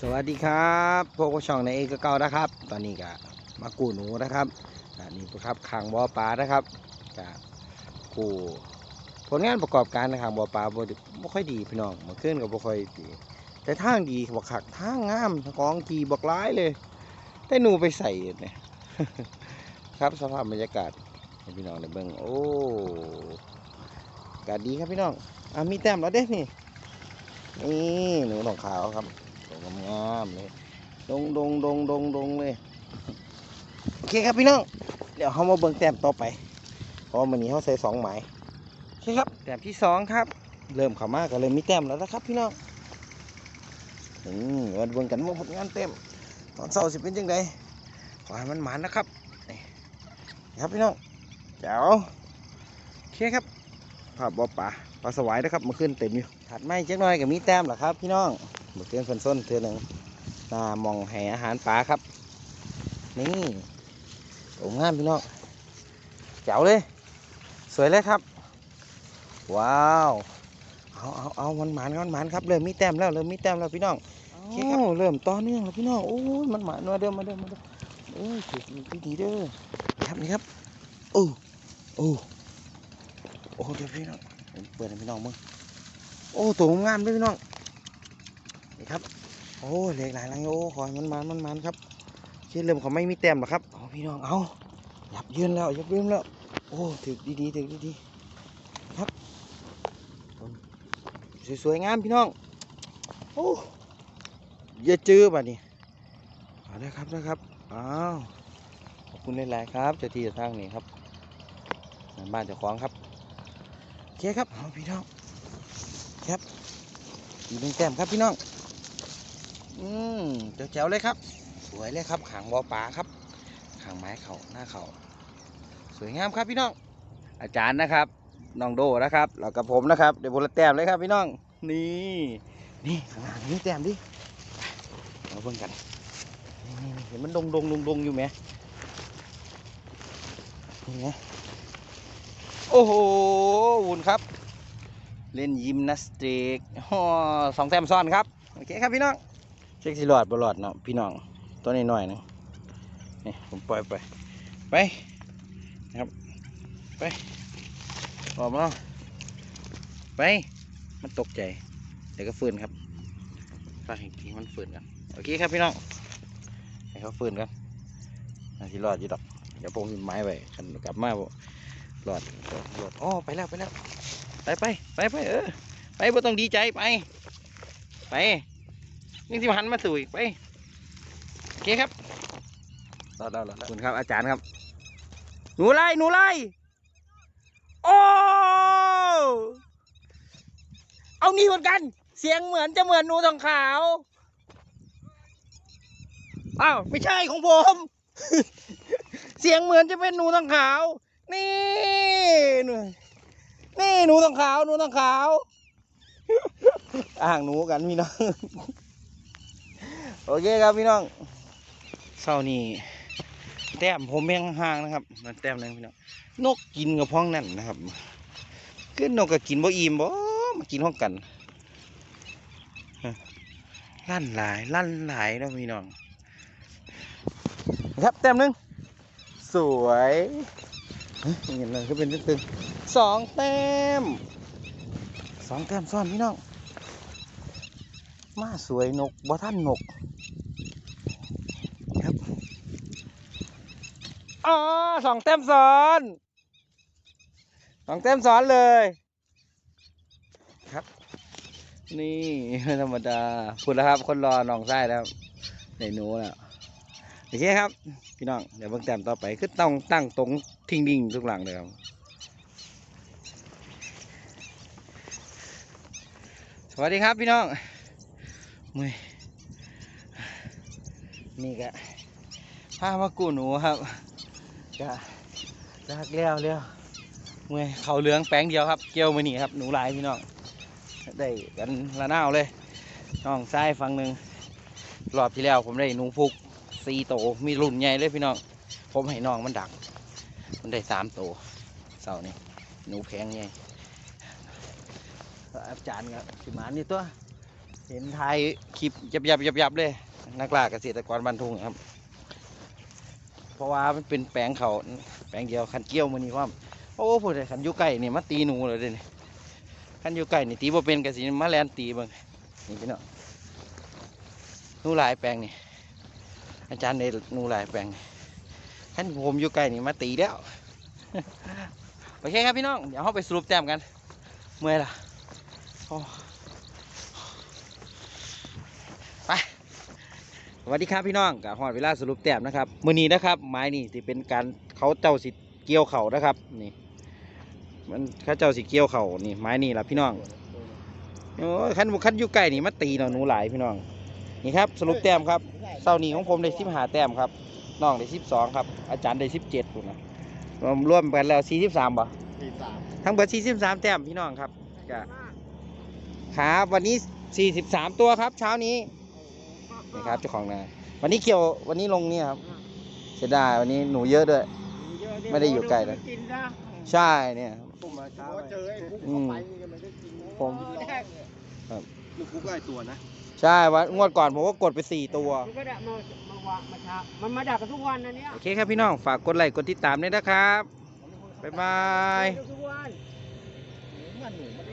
สวัสดีครับพวกช่องในเอกเก่านะครับ ตอนนี้ก็มากู้หนูนะครับนนี้ครับขังบอปลานะครับจะกู้ผลงานประกอบการนะครับบ่อปลาบ่ได้บ่ค่อยดีพี่น้องเมื่อคืนก็บ่ค่อยดี แต่ทางดีบักขักทางงามของกีบักร้ายเลยได้หนูไปใส่เนี่ยครับสภาพบรรยากาศพี่น้องได้เบิ่งโอ้อากาศดีครับพี่น้องอะมีแต้มแล้วเด้นี่นี่หนูหนองขาวครับ ตัวงามเลยดงดงดงดงดงเลยโอเคครับพี่น้องเดี๋ยวเขามาเบิ่งแต้มต่อไป เพราะวันนี้เขาใส่สองหมายโอเคครับแต้มที่สองครับ เริ่มเข้ามาก็เริ่มมีแต้มแล้วนะครับ พี่น้องอืมมาเบิ่งกันว่าผลงานเต็มตอนเช้าสิเป็นยังไงขอให้มันหมานนะครับนี่ครับพี่น้องแจ๋วโอเคครับภาพบ่อป่าปลาสวายนะครับมาขึ้นเต็มอยู่ถัดไม่จักหน่อยก็มีแต้มแหละครับ พี่น้อง เมื่อคืนเพิ่นส้นเทือหนึ่งหน้ามองแห่อาหารปลาครับ นี่โอ้งามพี่น้องเจ๋วเลย สวยเลยครับ ว้าวเอาเอาเอามันหมานมันหมานครับเริ่มมีแต้มแล้วเริ่มมีแต้มแล้วพี่น้องโอเครับเริ่มต่อเนื่องแล้วพี่น้องโอ้ยมันหมานมาเดิมมาเดิมมาเดิมโอ้ยถูกดีดีเด้อครับนี่ครับโอ้โอ้โอ้เดี๋ยวพี่น้องเปิดให้พี่น้องมึงโอ้ตัวงามเลยพี่น้อง นี่ครับ โอ้เหล็กหลายลังโอ้ขอให้มันมันมันมันครับเชื่อเริ่มเขาไม่มีแต้มหรอกครับเอาพี่น้องเอาหยับยืนแล้วหยับยืนแล้ว โอ้ถึกดีๆถึกดีๆครับสวยๆงามพี่น้องโอ้อย่าจื้อป่ะนี่เอาได้ครับได้ครับอ้าวขอบคุณหลายๆครับเจ้าที่เจ้าทางนี่ครับบ้านเจ้าของครับโอเคครับเอาพี่น้องครับอีกหนึ่งแต้มครับพี่น้อง อืมแจ๋วๆเลยครับ สวยเลยครับขางบอปลาครับขางไม้เขาหน้าเขาสวยงามครับพี่น้อง อาจารย์นะครับน้องโดนะครับแล้วกับผมนะครับเดี๋ยวบนละแต้มเลยครับพี่น้องนี่นี่ข้างหน้านี่แต้มดิไปเราเบิ่งกันนี่นเห็นมันดงดงดงดงอยู่ไหมนี่ไงโอ้โหวุ่นครับ เล่นยิมนาสติกสองแต้มซ้อนครับ โอเคครับพี่น้อง เช็คสิหลอดบ่หลอดเนาะพี่น้องตัวนี้หน่อยนึงนี่ผมปล่อยไปไปนะครับไปออกมาแล้วไปมันตกใจเดี๋ยวก็ฟื้นครับฝากอีกทีมันฟื้นกันโอเคครับพี่น้องให้เขาฟื้นกันน่าสิรอดอยู่ดอกเดี๋ยวผมหินไม้ไว้กันกลับมาบ่รอดรอดอ๋อไปแล้วไปแล้วไปไปไปไปเออไปบ่ต้องดีใจไปไป นี่ที่หันมาสู่อีกไปโอเคครับรอดรอดรอดขอบคุณครับอาจารย์ครับ หนูไล่หนูไล่โอ้เอานี่เหมือนกัน เสียงเหมือนจะเหมือนหนูทองขาวอ้าวไม่ใช่ของผม เสียงเหมือนจะเป็นหนูทองขาว นี่หนูนี่หนูทองขาวหนูทองขาว อ่างหนูกันพี่น้อง โอเคครับพี่น้องเศร้านี่แต้มผมแม่งห่างนะครับมันแต้มหนึงพี่น้องนกกินกับพ้องนั่นนะครับคือนกก็กินบ่อิ่มบ่มากินห้องกันลั่นหลายลั่นหลายเนาะพี่น้องครับแต้มหนึงสวยเห็นเลยก็เป็นตึงสองแต้มสองแต้มซ้อนพี่น้อง มาสวยนกบ่ท่านนกครับอ๋อสองแต้มซ้อนสองแต้มซ้อนเลยครับ นี่ธรรมดาพูดแล้วครับ คนรอน้องไส้แล้วในหนูแล้วโอเคครับ พี่น้องเดี๋ยวเบิ่งแต้มต่อไปคือต้องตั้งตรงทิ้งดิ่งทุกหลังเลยครับสวัสดีครับพี่น้อง มือนี่ก็พามากูหนูครับก็ลากเลี้ยวเลี้ยวมือเขาเหลืองแป้งเดียวครับ เกี่ยวมือนี่ครับหนูหลายพี่น้องได้กันละนาวเลยน้องซ้ายฝั่งหนึ่งรอบที่แล้วผมได้หนูพุกสี่โตวมีรุ่นใหญ่เลยพี่น้องผมให้น้องมันดัก มันได้สามโตวเสาร์นี่หนูแพงใหญ่อาจารย์ครับสิมานี่ตัว เห็นไทยคลิปยับยับยับยับเลย นักล่าเกษตรกรบ้านทุ่งครับ เพราะว่ามันเป็นแปลงเขาแปลงเดียวคันเกี้ยวมือนี้ความโอ้พูดเลยคันยุไก่นี่มาตีหนูเลยเด้นี่คันยุไก่นี่ตีบ่เป็นกสิมาแลนตีบิ่งนี่พี่น้องนูหลายแปลงนี่อาจารย์ได้หนูหลายแปลงนี่คันผมยูไก่นี่มาตีแล้วโอเคครับพี่น้องเดี๋ยวเราไปสรุปแต้มกันเมื่อยละโอ้ ไปสวัสดีครับพี่น้องกับหอดเวลาสรุปแต้มนะครับมือนี้นะครับไม้นี่ที่เป็นการเขาเจ้าสิเกี่ยวเข่านะครับนี่ มันเขาเจ้าสิเกี่ยวเข่านี่ไม้นี่แหละพี่น้องโอ้ยขั้นขั้นอยู่ใกล้นี่มาตีเนาะหนูหลายพี่น้องนี่ครับสรุปแต้มครับเศร้านี้ของผมได้สิบห้าแต้มครับน้องได้สิบสองครับอาจารย์ได้สิบเจ็ดนะรวมรวมกันแล้วสี่สิบสามบ่สี่สามทั้งเบิดสี่สิบสามแต้มพี่น้องครับก็ครับวันนี้สี่สิบสามตัวครับ เช้านี้ นี่ครับเจ้าของนาวันนี้เกี่ยววันนี้ลงเนี่ยครับเสียดายวันนี้หนูเยอะด้วย ไม่ได้อยู่ไกลนะ กินนะใช่เนี่ยผมมาเช้าเจอไอ้คุกอืเข้ามไปนี่ก็ไม่ได้กินนะผมแรกเนี่ยครับ ลูกคุกก็ไอ้ตัวนะใช่วันงวดก่อนผมก็กดไปสี่ตัว มันก็ดักมามาวางมาช้ามันมาดักกันทุกวันนะเนี่ยโอเคครับพี่น้องฝากกดไลค์กดติดตามด้วยนะครับบ๊ายบาย ทุกวันมันหนูมัน